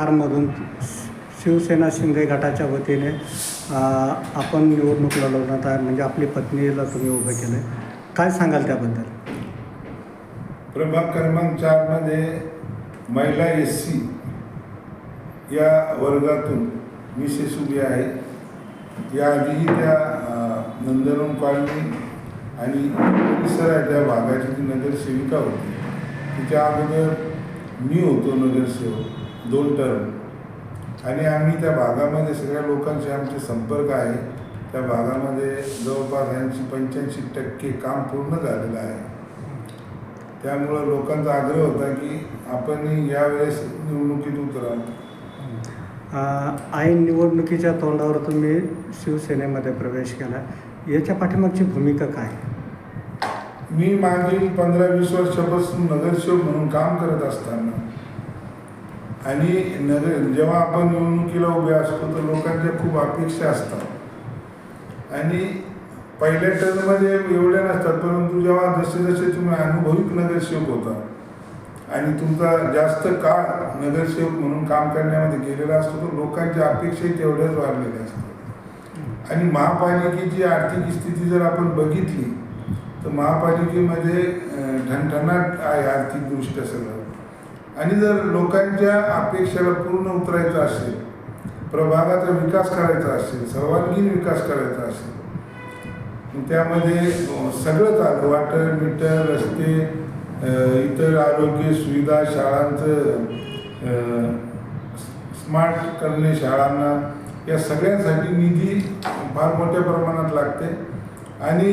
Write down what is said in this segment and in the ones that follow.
कारमधून शिवसेना शिंदे गटाच्या वतीने आपण निवडणूक लढवण्यात आहे म्हणजे आपली पत्नीला तुम्ही उभं केलं आहे काय सांगाल त्याबद्दल? प्रभाग क्रमांक चारमध्ये महिला एस सी या वर्गातून मिसेस उभी आहे. याआधीही त्या अ, नंदनवन कॉलनी आणि परिसर आहे त्या भागाची ती नगरसेविका होती. तिच्या अगोदर मी होतो नगरसेवक. दोन टर्म आणि आम्ही त्या भागामध्ये सगळ्या लोकांचे आमचे संपर्क आहे. त्या भागामध्ये जवळपास ऐंशी पंच्याऐंशी टक्के काम पूर्ण झालेलं आहे. त्यामुळं लोकांचा आग्रह होता की आपण यावेळेस निवडणुकीत उतरा ऐन निवडणुकीच्या तोंडावर तुम्ही शिवसेनेमध्ये प्रवेश केला. याच्या पाठीमागची भूमिका काय? मी मागील पंधरा वीस वर्षापासून नगरसेवक म्हणून काम करत असताना आणि नगर जेव्हा आपण निवडणुकीला उभे असतो तर लोकांच्या खूप अपेक्षा असतात. आणि पहिल्या टर्ममध्ये एवढ्या नसतात परंतु जेव्हा जसे जसे तुम्ही अनुभविक नगरसेवक होता आणि तुमचा जास्त काळ नगरसेवक म्हणून काम करण्यामध्ये गेलेला असतो तर लोकांच्या अपेक्षाही तेवढ्याच वाढलेल्या असतात. आणि महापालिकेची आर्थिक स्थिती जर आपण बघितली तर महापालिकेमध्ये ठणठणाट आहे आर्थिकदृष्ट्या सगळं. आणि जर लोकांच्या अपेक्षेला पूर्ण उतरायचं असेल प्रभागाचा विकास करायचा असेल सर्वांगीण विकास करायचा असेल त्यामध्ये सगळंच आलं वाटर मीटर रस्ते इतर आरोग्य सुविधा शाळांचं स्मार्ट करणे शाळांना या सगळ्यांसाठी निधी फार मोठ्या प्रमाणात लागते. आणि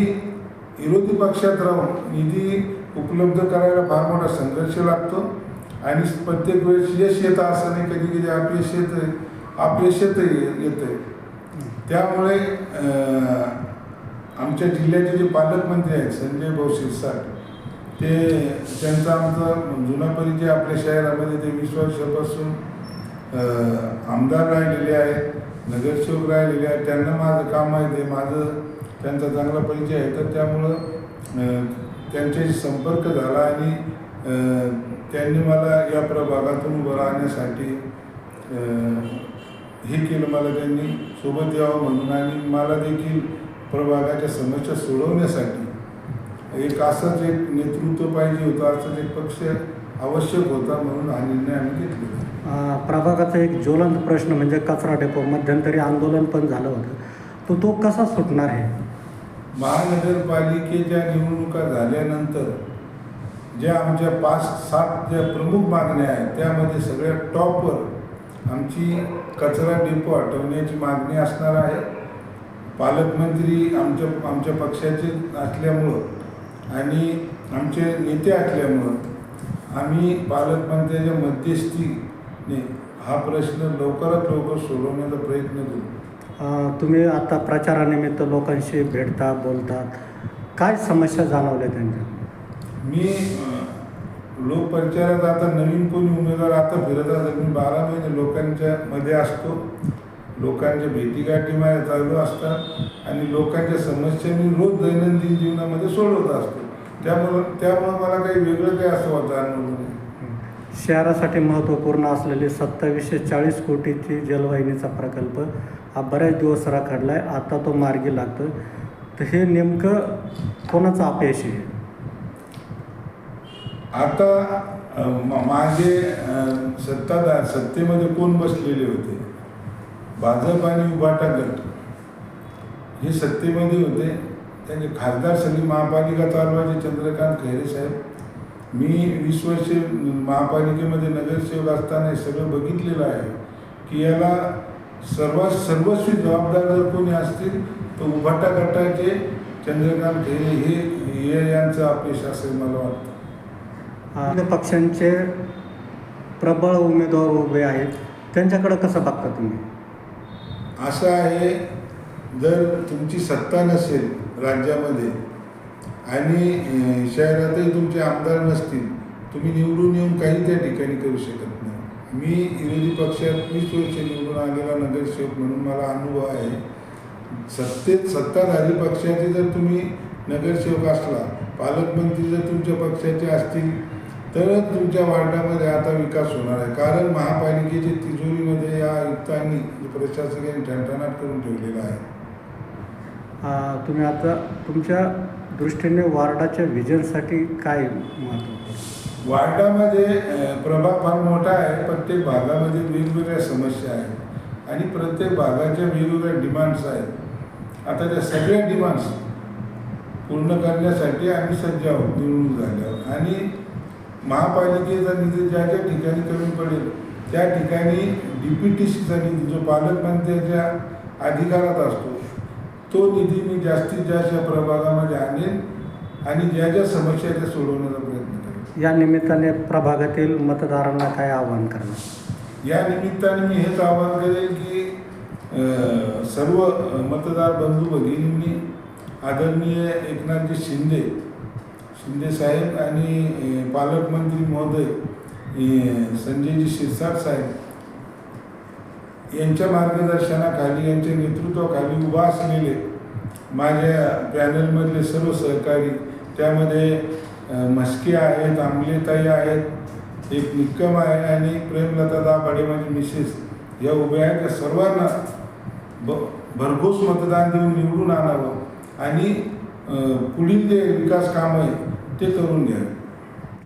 विरोधी पक्षात राहून निधी उपलब्ध करायला फार मोठा संघर्ष लागतो. आणि प्रत्येक वेळेस यश येतं असं नाही कधी कधी अपयश येतं अपयश येतं येतं त्यामुळे आमच्या जिल्ह्याचे जे पालकमंत्री आहेत संजय भाऊ शिरसाट ते त्यांचा आमचा जुना परिचय आपल्या शहरामध्ये ते वीस वर्षापासून आमदार राहिलेले आहेत नगरसेवक राहिलेले आहेत. त्यांना माझं काम आहे ते माझं त्यांचा चांगला परिचय आहे. तर त्यामुळं त्यांच्याशी संपर्क झाला आणि त्यांनी मला या प्रभागातून उभं राहण्यासाठी हे केलं मला त्यांनी. सोबत यावं म्हणून आणि मला देखील प्रभागाच्या समस्या सोडवण्यासाठी एक असंच एक नेतृत्व पाहिजे होतं असंच एक पक्ष आवश्यक होता म्हणून हा निर्णय आम्ही घेतलेला. प्रभागाचा एक ज्वलंत प्रश्न म्हणजे कचरा डेपो मध्यंतरी आंदोलन पण झालं होतं. तो तो कसा सुटणार आहे? महानगरपालिकेच्या निवडणुका झाल्यानंतर ज्या आमच्या पाच सात ज्या प्रमुख मागण्या आहेत त्यामध्ये सगळ्यात टॉपवर आमची कचरा डेपो हटवण्याची मागणी असणार आहे. पालकमंत्री आमच्या आमच्या पक्षाचे असल्यामुळं आणि आमचे नेते असल्यामुळं आम्ही पालकमंत्र्याच्या मध्यस्थीने हा प्रश्न लवकरात लवकर सोडवण्याचा प्रयत्न करू. तुम्ही आता प्रचारानिमित्त लोकांशी भेटता बोलतात काय समस्या जाणवल्या त्यांच्या? मी लोकपंचायत आता नवीन कोणी उमेदवार आता फिरत असत मी बारा महिने लोकांच्या मध्ये असतो. लोकांच्या भेटीगाठी माझ्या चालू असतात आणि लोकांच्या समस्या मी रोज दैनंदिन जीवनामध्ये सोडवत असतो. त्यामुळं त्यामुळं मला काही वेगळं काही असं वाटतं अनुभव नाही. शहरासाठी महत्त्वपूर्ण असलेले सत्तावीसशे चाळीस कोटीची जलवाहिनीचा प्रकल्प हा बऱ्याच दिवस राखडला आहे आता तो मार्गी लागतो तर हे नेमकं कोणाचं अपयश आहे? आता माझे सत्ताधार सत्तेमध्ये कोण बसलेले होते? भाजप आणि उभाटा गट हे सत्तेमध्ये होते. त्यांचे खासदार सगळी महापालिका चालवायचे चंद्रकांत खैरे साहेब. मी वीस वर्षे महापालिकेमध्ये नगरसेवक असताना हे सगळं बघितलेलं आहे की याला सर्वात सर्वस्वी जबाबदार जर कोणी असतील तर उभाटा गटाचे चंद्रकांत खैरे हे हे यांचं अपयश असेल मला वाटतं. विविध पक्षांचे प्रबळ उमेदवार उभे आहेत. त्यांच्याकडं कसं बघता तुम्ही? असं आहे जर तुमची सत्ता नसेल राज्यामध्ये आणि शहरातही तुमचे आमदार नसतील तुम्ही निवडून येऊन काही त्या ठिकाणी करू शकत नाही. मी विरोधी पक्षात वीस वर्ष निवडून आलेला नगरसेवक म्हणून मला अनुभव आहे. सत्तेत सत्ताधारी पक्षाचे जर तुम्ही नगरसेवक असला पालकमंत्री जर तुमच्या पक्षाचे असतील तरच तुमच्या वार्डामध्ये आता विकास होणार आहे. कारण महापालिकेच्या तिजोरीमध्ये या आयुक्तांनी प्रशासकांनी ठणठणाट करून ठेवलेला आहे. तुम्ही आता तुमच्या दृष्टीने वार्डाच्या विजनसाठी काय महत्त्व? वार्डामध्ये अ, प्रभाग फार मोठा आहे प्रत्येक भागामध्ये वेगवेगळ्या समस्या आहेत. आणि प्रत्येक भागाच्या वेगवेगळ्या डिमांड्स आहेत. आता त्या सगळ्या डिमांड्स पूर्ण करण्यासाठी आम्ही सज्ज आहोत निवडणूक झाल्यावर आणि महापालिकेचा निधी ज्या ज्या ठिकाणी कमी पडेल त्या ठिकाणी डी पी टी सीचा निधी जो पालकमंत्र्याच्या अधिकारात असतो तो निधी मी जास्तीत जास्त या प्रभागामध्ये आणेन आणि ज्या ज्या समस्या त्या सोडवण्याचा प्रयत्न करेन या निमित्ताने प्रभागातील मतदारांना काय आवाहन करणार? या निमित्ताने मी हेच आवाहन करेन की सर्व मतदार बंधू भगिनींनी आदरणीय एकनाथजी शिंदे शिंदे साहेब आणि पालकमंत्री महोदय संजयजी शिरसाट साहेब यांच्या मार्गदर्शनाखाली यांच्या नेतृत्वाखाली उभा असलेले माझ्या पॅनलमधले सर्व सहकारी त्यामध्ये अ, म्हस्के आहेत आंबलेताई आहेत एक निक्कम आहे आणि प्रेमलता दाभाडे माझी मिसेस या उभ्या आहेत. त्या सर्वांना ब भरघोस मतदान देऊन निवडून आणावं. आणि पुढील जे विकास कामं आहे ते करून घ्या.